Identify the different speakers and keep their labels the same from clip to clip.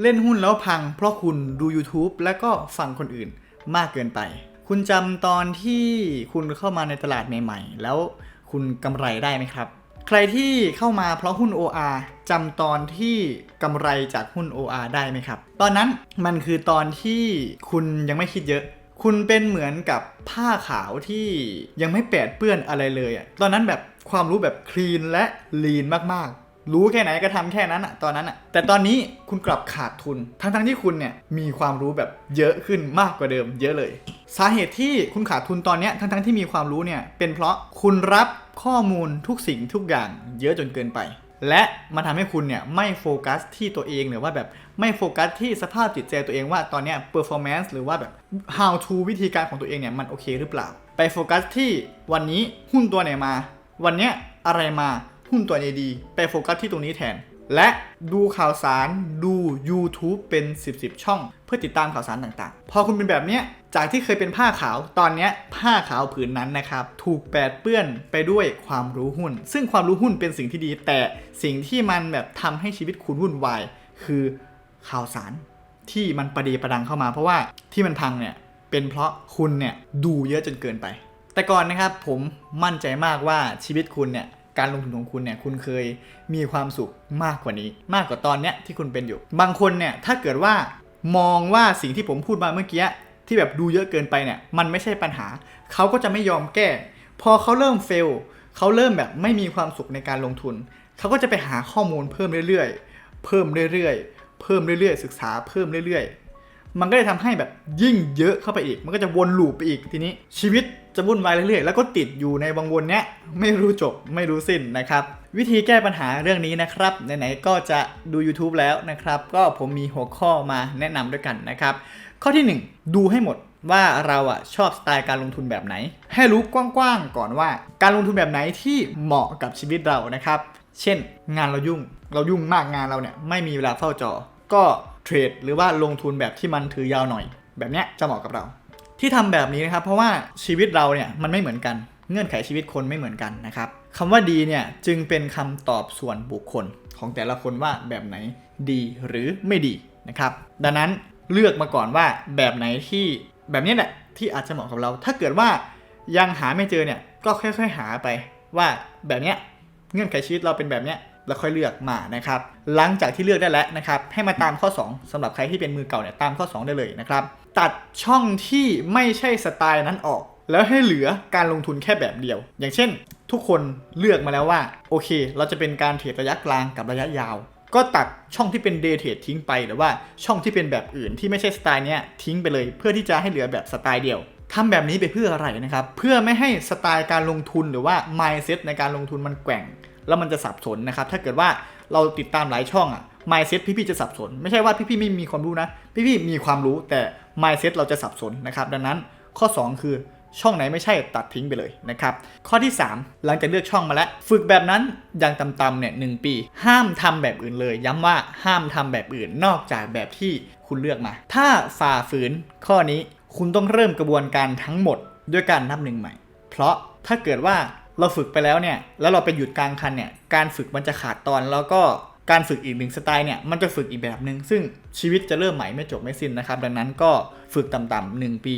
Speaker 1: เล่นหุ้นแล้วพัง เพราะคุณดู YouTube และก็ฟังคนอื่นมากเกินไป คุณจำตอนที่คุณเข้ามาในตลาดใหม่ ๆ แล้วคุณกำไรได้ไหมครับ ใครที่เข้ามาเพราะหุ้น OR จำตอนที่กำไรจากหุ้น OR ได้ไหมครับ ตอนนั้นมันคือตอนที่คุณยังไม่คิดเยอะคุณเป็นเหมือนกับผ้าขาวที่ยังไม่แปดเปื้อนอะไรเลยอะตอนนั้นแบบความรู้แบบคลีนและลีนมากๆ รู้แค่ไหนก็ทำแค่นั้นอะตอนนั้นอะแต่ตอนนี้คุณกลับขาดทุน ทั้งๆที่คุณเนี่ยมีความรู้แบบเยอะขึ้นมากกว่าเดิม เยอะเลย สาเหตุที่คุณขาดทุนตอนนี้ทั้งๆที่มีความรู้เนี่ยเป็นเพราะคุณรับข้อมูลทุกสิ่งทุกอย่างเยอะจนเกินไป และมันทำให้คุณเนี่ยไม่โฟกัสที่ตัวเองหรือว่าแบบไม่โฟกัสที่สภาพจิตใจตัวเองว่าตอนเนี้ย performance หรือว่าแบบ how to วิธีการของตัวเองเนี่ยมันโอเคหรือเปล่า ไปโฟกัสที่วันนี้หุ้นตัวไหนมา วันเนี้ยอะไรมา หุ้นตัวไหนดี ไปโฟกัสที่ตรงนี้แทน และดูข่าวสารดู YouTube เป็น 10บสช่อง เพื่อติดตามข่าวสารต่างๆ พอคุณเป็นแบบเนี้ยจากที่เคยเป็นผ้าขาวตอนเนี้ยผ้าขาวผืนนั้นนะครับ ถูกแปดเปื้อนไปด้วยความรู้หุ้น ซึ่งความรู้หุ้นเป็นสิ่งที่ดี แต่สิ่งที่มันแบบทำให้ชีวิตคุณวุ่นวาย คือข่าวสารที่มันประเดีประดังเข้ามา เพราะว่าที่มันพังเนี่ยเป็นเพราะคุณเนี่ยดูเยอะจนเกินไป แต่ก่อนนะครับผมมั่นใจมากว่าชีวิตคุณเนี่ย การลงทุนของคุณเนี่ยคุณเคยมีความสุขมากกว่านี้ มากกว่าตอนเนี้ยที่คุณเป็นอยู่ บางคนเนี่ยถ้าเกิดว่ามองว่าสิ่งที่ผมพูดมาเมื่อกี้ที่แบบดูเยอะเกินไปเนี่ยมันไม่ใช่ปัญหา เขาก็จะไม่ยอมแก้ พอเขาเริ่มเฟลเขาเริ่มแบบไม่มีความสุขในการลงทุน เขาก็จะไปหาข้อมูลเพิ่มเรื่อยๆ เพิ่มเรื่อยๆ เพิ่มเรื่อยๆ ศึกษาเพิ่มเรื่อยๆ มันก็เลยทำให้แบบยิ่งเยอะเข้าไปอีก มันก็จะวนลูปไปอีกทีนี้ชีวิตจะวุ่นวายเรื่อยๆ แล้วก็ติดอยู่ในวังวนเนี้ยไม่รู้จบไม่รู้สิ้นนะครับ วิธีแก้ปัญหาเรื่องนี้นะครับไหนๆก็จะดู YouTube แล้วนะครับ ก็ผมมีหัวข้อมาแนะนำด้วยกันนะครับ ข้อที่ 1 ดูให้หมดว่าเราอะชอบสไตล์การลงทุนแบบไหน ให้รู้กว้างๆก่อนว่า การลงทุนแบบไหนที่เหมาะกับชีวิตเรานะครับ เช่น งานเรายุ่งเรายุ่งมากงานเราเนี่ยไม่มีเวลาเฝ้าจอ ก็ เทรดหรือว่าลงทุนแบบที่มันถือยาวหน่อย แบบเนี้ยจะเหมาะกับเรา ที่ทำแบบนี้นะครับ เพราะว่าชีวิตเราเนี่ยมันไม่เหมือนกัน เงื่อนไขชีวิตคนไม่เหมือนกันนะครับคำว่าดีเนี่ยจึงเป็นคำตอบส่วนบุคคลของแต่ละคนว่าแบบไหนดีหรือไม่ดีนะครับ ดังนั้นเลือกมาก่อนว่าแบบไหนที่แบบนี้แหละที่อาจจะเหมาะกับเรา ถ้าเกิดว่ายังหาไม่เจอเนี่ยก็ค่อย ๆ หาไปว่าแบบเนี้ยเงื่อนไขชีวิตเราเป็นแบบเนี้ย แล้วค่อยเลือกมานะครับ หลังจากที่เลือกได้แล้วนะครับ ให้มาตามข้อ 2สำหรับใครที่เป็นมือเก่าเนี่ยตามข้อ 2 ได้เลยนะครับ ตัดช่องที่ไม่ใช่สไตล์นั้นออก แล้วให้เหลือการลงทุนแค่แบบเดียว อย่างเช่น ทุกคนเลือกมาแล้วว่า โอเค เราจะเป็นการเทรดระยะกลางกับระยะยาว ก็ตัดช่องที่เป็นเดย์เทรดทิ้งไปหรือว่าช่องที่เป็นแบบอื่นที่ไม่ใช่สไตล์เนี้ยทิ้งไปเลย เพื่อที่จะให้เหลือแบบสไตล์เดียวทำแบบนี้ไปเพื่ออะไรนะครับ เพื่อไม่ให้สไตล์การลงทุนหรือว่า mindset ในการลงทุนมันแกว่ง แล้วมันจะสับสนนะครับ ถ้าเกิดว่าเราติดตามหลายช่องอะ mindset พี่ๆจะสับสน ไม่ใช่ว่าพี่ๆไม่มีความรู้นะ พี่ๆมีความรู้แต่ mindset เราจะสับสนนะครับ ดังนั้นข้อ 2 คือช่องไหนไม่ใช่ตัดทิ้งไปเลยนะครับ ข้อที่ 3 หลังจากเลือกช่องมาแล้ว ฝึกแบบนั้นอย่างต่ำๆเนี่ยหปี ห้ามทำแบบอื่นเลย ย้ำว่าห้ามทำแบบอื่นนอกจากแบบที่คุณเลือกมา ถ้าฝ่าฝืนข้อนี้คุณต้องเริ่มกระบวนการทั้งหมดด้วยการนับหนึ่งใหม่ เพราะถ้าเกิดว่า เราฝึกไปแล้วเนี่ย แล้วเราไปหยุดกลางคันเนี่ย การฝึกมันจะขาดตอน แล้วก็การฝึกอีกหนึ่งสไตล์เนี่ย มันจะฝึกอีกแบบหนึ่งซึ่งชีวิตจะเริ่มใหม่ไม่จบไม่สิ้นนะครับ ดังนั้นก็ฝึกต่ำๆหนึ่งปี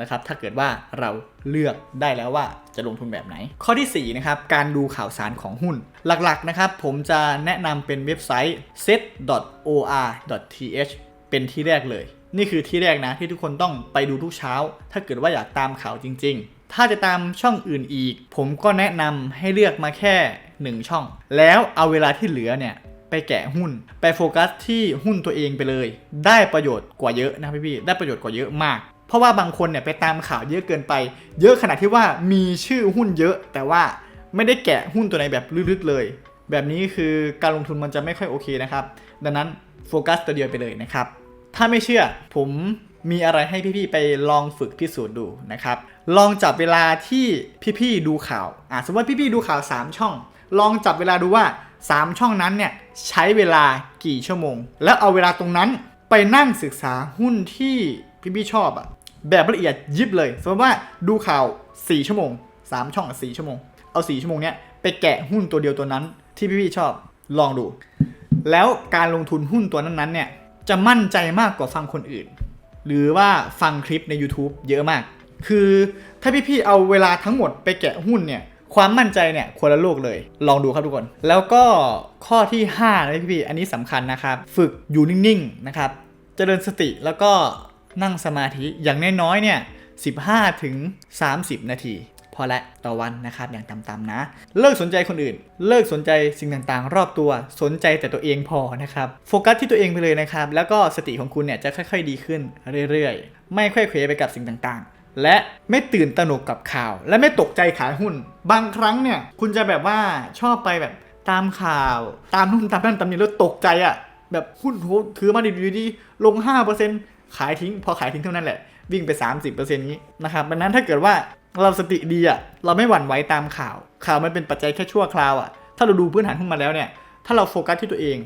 Speaker 1: นะครับ ถ้าเกิดว่าเราเลือกได้แล้วว่าจะลงทุนแบบไหน ข้อที่ 4 นะครับ การดูข่าวสารของหุ้น หลักๆนะครับ ผมจะแนะนำเป็นเว็บไซต์ set.or.th เป็นที่แรกเลย นี่คือที่แรกนะที่ทุกคนต้องไปดูทุกเช้า ถ้าเกิดว่าอยากตามข่าวจริง ถ้าจะตามช่องอื่นอีก ผมก็แนะนำให้เลือกมาแค่ 1 ช่อง แล้วเอาเวลาที่เหลือเนี่ยไปแกะหุ้น ไปโฟกัสที่หุ้นตัวเองไปเลย ได้ประโยชน์กว่าเยอะนะพี่ๆได้ประโยชน์กว่าเยอะมาก เพราะว่าบางคนเนี่ยไปตามข่าวเยอะเกินไป เยอะขนาดที่ว่ามีชื่อหุ้นเยอะ แต่ว่าไม่ได้แกะหุ้นตัวไหนแบบลึกๆเลย แบบนี้คือการลงทุนมันจะไม่ค่อยโอเคนะครับ ดังนั้นโฟกัสตัวเดียวไปเลยนะครับ ถ้าไม่เชื่อผม มีอะไรให้พี่ๆไปลองฝึกพิสูจน์ดูนะครับ ลองจับเวลาที่พี่ๆดูข่าวอะสมมติว่าพี่ๆดูข่าว 3 ช่อง ลองจับเวลาดูว่า 3 ช่องนั้นเนี่ยใช้เวลากี่ชั่วโมง แล้วเอาเวลาตรงนั้นไปนั่งศึกษาหุ้นที่พี่ๆชอบอะแบบละเอียดยิบเลย สมมติว่าดูข่าว 4 ชั่วโมง 3 ช่อง 4 ชั่วโมง เอา 4 ชั่วโมงเนี้ยไปแกะหุ้นตัวเดียวตัวนั้น ที่พี่ๆชอบลองดู แล้วการลงทุนหุ้นตัวนั้นๆเนี่ยจะมั่นใจมากกว่าฟังคนอื่น หรือว่าฟังคลิปใน YouTube เยอะมาก คือถ้าพี่ๆเอาเวลาทั้งหมดไปแกะหุ้นเนี่ยความมั่นใจเนี่ยคนละโลกเลย ลองดูครับทุกคน แล้วก็ข้อที่5นะพี่ๆอันนี้สำคัญนะครับ ฝึกอยู่นิ่งๆนะครับเจริญสติแล้วก็นั่งสมาธิอย่างน้อยๆเนี่ย15ถึง30 นาที พอละต่อวันนะครับอย่างต่ำๆนะ เลิกสนใจคนอื่น เลิกสนใจสิ่งต่างๆ รอบตัวสนใจแต่ตัวเองพอนะครับโฟกัสที่ตัวเองไปเลยนะครับ แล้วก็สติของคุณเนี่ยจะค่อยๆดีขึ้นเรื่อยๆ ไม่ค่อยเขวไปกับสิ่งต่างๆ และไม่ตื่นตระหนกกับข่าว และไม่ตกใจขายหุ้น บางครั้งเนี่ยคุณจะแบบว่าชอบไปแบบตามข่าว ตามนู่นตามนั่นตามนี้แล้วตกใจอะแบบหุ้นโหถือมาดีๆๆลง 5%ขายทิ้ง พอขายทิ้งเท่านั้นแหละ วิ่งไป 30%นี้นะครับดังนั้นถ้าเกิดว่า เราสติดีอะเราไม่หวั่นไหวตามข่าว ข่าวมันเป็นปัจจัยแค่ชั่วคราวอะถ้าเราดูพื้นฐานหุ้นมาแล้วเนี่ย ถ้าเราโฟกัสที่ตัวเอง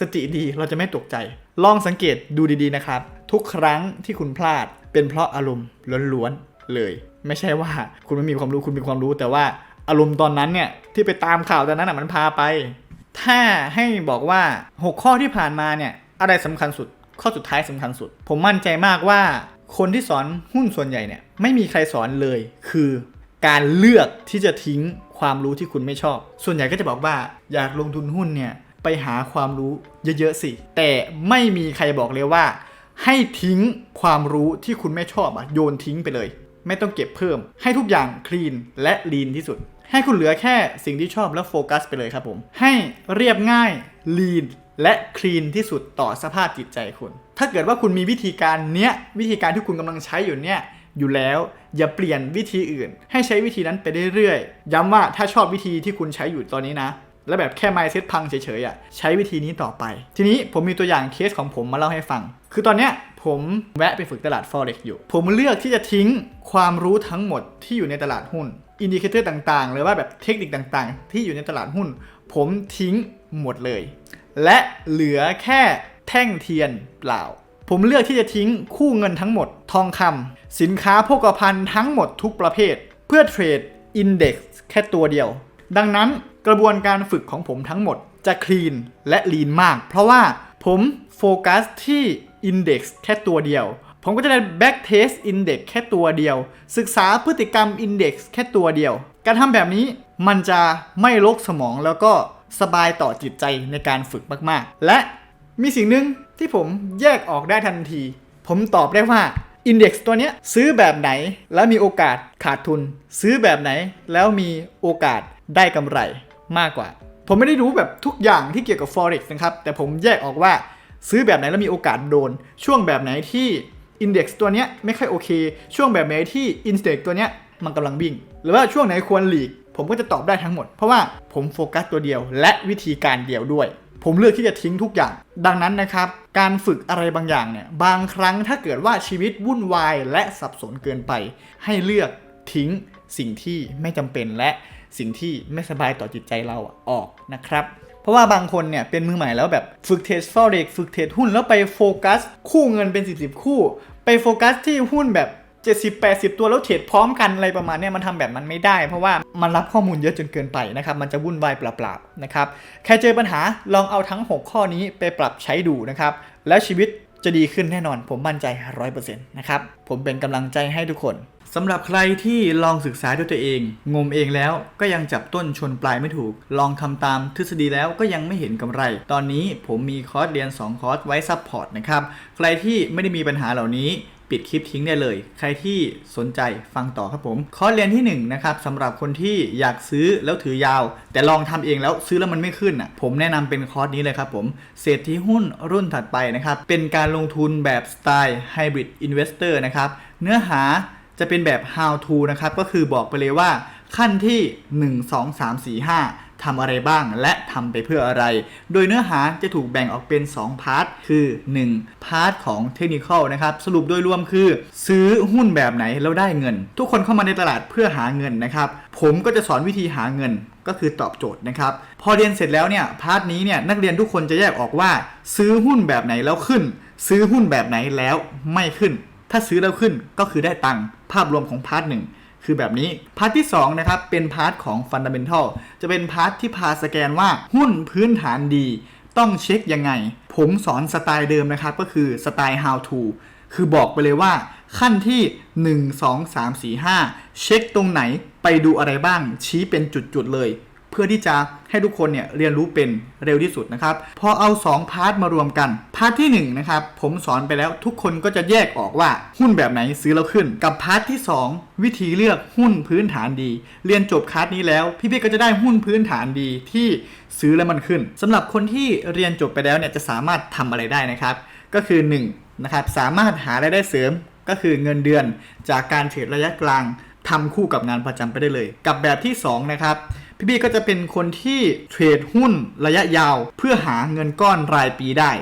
Speaker 1: สติดีเราจะไม่ตกใจ ลองสังเกตดูดีๆนะครับ ทุกครั้งที่คุณพลาดเป็นเพราะอารมณ์ล้วนๆเลย ไม่ใช่ว่าคุณไม่มีความรู้คุณมีความรู้ แต่ว่าอารมณ์ตอนนั้นเนี่ยที่ไปตามข่าวตอนนั้นอะมันพาไป ถ้าให้บอกว่า 6 ข้อที่ผ่านมาเนี่ยอะไรสำคัญสุดข้อสุดท้ายสำคัญสุด ผมมั่นใจมากว่า คนที่สอนหุ้นส่วนใหญ่เนี่ยไม่มีใครสอนเลย คือการเลือกที่จะทิ้งความรู้ที่คุณไม่ชอบ ส่วนใหญ่ก็จะบอกว่าอยากลงทุนหุ้นเนี่ยไปหาความรู้เยอะๆสิ แต่ไม่มีใครบอกเลยว่า ให้ทิ้งความรู้ที่คุณไม่ชอบอะโยนทิ้งไปเลย ไม่ต้องเก็บเพิ่ม ให้ทุกอย่างคลีนและลีนที่สุด ให้คุณเหลือแค่สิ่งที่ชอบแล้วโฟกัสไปเลยครับผม ให้เรียบง่ายลีนและคลีนที่สุดต่อสภาพจิตใจคุณ ถ้าเกิดว่าคุณมีวิธีการเนี้ยวิธีการที่คุณกำลังใช้อยู่เนี่ยอยู่แล้ว อย่าเปลี่ยนวิธีอื่น ให้ใช้วิธีนั้นไปเรื่อยๆย้ำว่าถ้าชอบวิธีที่คุณใช้อยู่ตอนนี้นะ แล้วแบบแค่ mindset พังเฉยๆอะใช้วิธีนี้ต่อไป ทีนี้ผมมีตัวอย่างเคสของผมมาเล่าให้ฟัง คือตอนเนี้ยผมแวะไปฝึกตลาด forex อยู่ ผมเลือกที่จะทิ้งความรู้ทั้งหมดที่อยู่ในตลาดหุ้นอินดิเคเตอร์ต่างๆ หรือว่าแบบเทคนิคต่างๆ ที่อยู่ในตลาดหุ้น ผมทิ้งหมดเลย และเหลือแค่ แท่งเทียนเปล่า ผมเลือกที่จะทิ้งคู่เงินทั้งหมด ทองคำสินค้าโภคภัณฑ์ทั้งหมดทุกประเภท เพื่อเทรดอินเด็กซ์แค่ตัวเดียว ดังนั้นกระบวนการฝึกของผมทั้งหมดจะคลีนและลีนมาก เพราะว่าผมโฟกัสที่อินเด็กซ์แค่ตัวเดียว ผมก็จะได้ back test index แค่ตัวเดียว ศึกษาพฤติกรรม index แค่ตัวเดียว การทำแบบนี้มันจะไม่ลกสมองแล้วก็สบายต่อจิตใจในการฝึกมาก ๆ และ มีสิ่งหนึ่งที่ผมแยกออกได้ทันที ผมตอบได้ว่า Index ตัวเนี้ยซื้อแบบไหนแล้วมีโอกาสขาดทุน ซื้อแบบไหนแล้วมีโอกาสได้กำไรมากกว่า ผมไม่ได้รู้แบบทุกอย่างที่เกี่ยวกับ Forex นะครับ แต่ผมแยกออกว่าซื้อแบบไหนแล้วมีโอกาสโดน ช่วงแบบไหนที่ Index ตัวเนี้ยไม่ค่อยโอเค ช่วงแบบไหนที่ Index ตัวเนี้ยมันกำลังวิ่ง หรือว่าช่วงไหนควรหลีก ผมก็จะตอบได้ทั้งหมด เพราะว่าผมโฟกัสตัวเดียวและวิธีการเดียวด้วย ผมเลือกที่จะทิ้งทุกอย่าง ดังนั้นนะครับ การฝึกอะไรบางอย่างเนี่ย บางครั้งถ้าเกิดว่าชีวิตวุ่นวายและสับสนเกินไป ให้เลือกทิ้งสิ่งที่ไม่จำเป็นและสิ่งที่ไม่สบายต่อจิตใจเราออกนะครับ เพราะว่าบางคนเนี่ยเป็นมือใหม่แล้วแบบฝึกเทรดฟอเร็กฝึกเทรดหุ้นแล้วไปโฟกัส คู่เงินเป็น 10 10คู่ ไปโฟกัสที่หุ้นแบบ 70 80 ตัวแล้วเทรดพร้อมกันอะไรประมาณเนี้ยมันทำแบบนั้นไม่ได้ เพราะว่ามันรับข้อมูลเยอะจนเกินไปนะครับ มันจะวุ่นวายเปล่าๆนะครับใครเจอปัญหาลองเอาทั้ง 6 ข้อนี้ไปปรับใช้ดูนะครับ แล้วชีวิตจะดีขึ้นแน่นอน ผมมั่นใจ 100%นะครับ ผมเป็นกำลังใจให้ทุกคนสำหรับใครที่ลองศึกษาด้วยตัวเอง งมเองแล้วก็ยังจับต้นชนปลายไม่ถูก ลองทำตามทฤษฎีแล้วก็ยังไม่เห็นกำไร ตอนนี้ผมมีคอร์สเรียน 2 คอร์สไว้ซัพพอร์ตนะครับ ใครที่ไม่ได้มีปัญหาเหล่านี้ ปิดคลิปทิ้งได้เลย ใครที่สนใจฟังต่อครับผมคอร์สเรียนที่1นนะครับสำหรับคนที่อยากซื้อแล้วถือยาว แต่ลองทำเองแล้วซื้อแล้วมันไม่ขึ้นอะผมแนะนำเป็นคอร์สนี้เลยครับผมเศรษฐีหุ้นรุ่นถัดไปนะครับเป็นการลงทุนแบบสไตล์ Hybrid Investor นะครับเนื้อหาจะเป็นแบบ how to นะครับก็คือบอกไปเลยว่าขั้นที่ 1 2 3 4 5 ทำอะไรบ้างและทำไปเพื่ออะไร โดยเนื้อหาจะถูกแบ่งออกเป็น 2 พาร์ท คือ 1 พาร์ทของเทคนิคนะครับ สรุปโดยรวมคือ ซื้อหุ้นแบบไหนแล้วได้เงิน ทุกคนเข้ามาในตลาดเพื่อหาเงินนะครับ ผมก็จะสอนวิธีหาเงินก็คือตอบโจทย์นะครับ พอเรียนเสร็จแล้วเนี่ยพาร์ทนี้เนี่ยนักเรียนทุกคนจะแยกออกว่า ซื้อหุ้นแบบไหนแล้วขึ้น ซื้อหุ้นแบบไหนแล้วไม่ขึ้น ถ้าซื้อแล้วขึ้นก็คือได้ตังค์ภาพรวมของพาร์ทหนึ่ง คือแบบนี้ พาร์ทที่2นะครับเป็นพาร์ทของ Fundamental จะเป็นพาร์ทที่พาสแกนว่าหุ้นพื้นฐานดี ต้องเช็คยังไง ผมสอนสไตล์เดิมนะครับ ก็คือสไตล์ how to คือบอกไปเลยว่าขั้นที่ 1 2 3 4 5 เช็คตรงไหนไปดูอะไรบ้างชี้เป็นจุดๆเลย พื่อที่จะให้ทุกคนเนี่ยเรียนรู้เป็นเร็วที่สุดนะครับ พอเอา 2 พาร์ทมารวมกัน พาร์ทที่ 1 นะครับ ผมสอนไปแล้วทุกคนก็จะแยกออกว่าหุ้นแบบไหนซื้อแล้วขึ้น กับพาร์ทที่ 2 วิธีเลือกหุ้นพื้นฐานดี เรียนจบคลาสนี้แล้ว พี่ๆก็จะได้หุ้นพื้นฐานดีที่ซื้อแล้วมันขึ้นสำหรับคนที่เรียนจบไปแล้วเนี่ยจะสามารถทำอะไรได้นะครับ ก็คือ1นะครับสามารถหารายได้เสริมก็คือเงินเดือนจากการเทรดระยะกลางทำคู่กับงานประจำไปได้เลย กับแบบที่สองนะครับ พี่บี้ก็จะเป็นคนที่เทรดหุ้นระยะยาว เพื่อหาเงินก้อนรายปีได้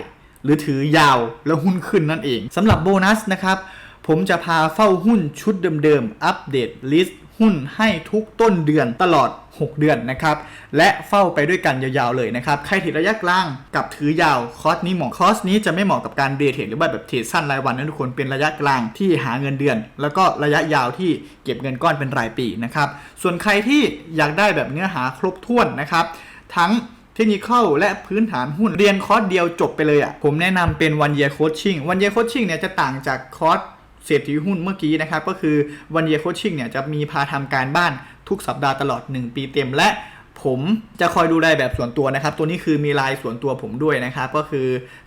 Speaker 1: หรือถือยาวแล้วหุ้นขึ้นนั่นเองสำหรับโบนัสนะครับ ผมจะพาเฝ้าหุ้นชุดเดิมๆอัปเดตลิสต์ หุ้นให้ทุกต้นเดือนตลอด 6 เดือนนะครับ และเฝ้าไปด้วยกันยาวๆเลยนะครับ ใครถือระยะกลางกับถือยาวคอสนี้เหมาะคอสนี้จะไม่เหมาะกับการเดย์เทรดหรือแบบเทรดสั้นรายวันนะทุกคนเป็นระยะกลางที่หาเงินเดือน แล้วก็ระยะยาวที่เก็บเงินก้อนเป็นรายปีนะครับส่วนใครที่อยากได้แบบเนื้อหาครบถ้วนนะครับ ทั้งเทคนิคและพื้นฐานหุ้นเรียนคอร์สเดียวจบไปเลยอะผมแนะนำเป็น one year coaching one year coaching เนี่ยจะต่างจากคอร์ส เศรษฐีหุ้นเมื่อกี้นะครับ ก็คือวันเยโคชิ่งเนี่ยจะมีพาทำการบ้านทุกสัปดาห์ตลอด 1 ปีเต็มและผมจะคอยดูแลแบบส่วนตัวนะครับ ตัวนี้คือมีไลน์ส่วนตัวผมด้วยนะครับ ก็คือ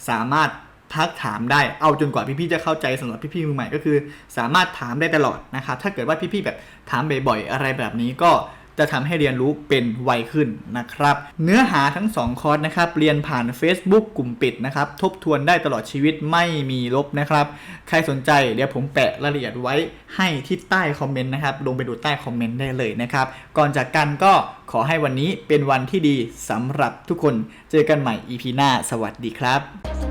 Speaker 1: สามารถทักถามได้ เอาจนกว่าพี่ๆจะเข้าใจสำหรับพี่ๆมือใหม่ก็คือ สามารถถามได้ตลอดนะครับ ถ้าเกิดว่าพี่ๆแบบถามบ่อยๆอะไรแบบนี้ก็ จะทำให้เรียนรู้เป็นไวขึ้นนะครับ เนื้อหาทั้ง 2 คอร์สนะครับ เรียนผ่าน Facebook กลุ่มปิดนะครับ ทบทวนได้ตลอดชีวิตไม่มีลบนะครับ ใครสนใจเดี๋ยวผมแปะรายละเอียดไว้ให้ที่ใต้คอมเมนต์นะครับ ลงไปดูใต้คอมเมนต์ได้เลยนะครับ ก่อนจากกันก็ขอให้วันนี้เป็นวันที่ดีสำหรับทุกคน เจอกันใหม่ EP หน้า สวัสดีครับ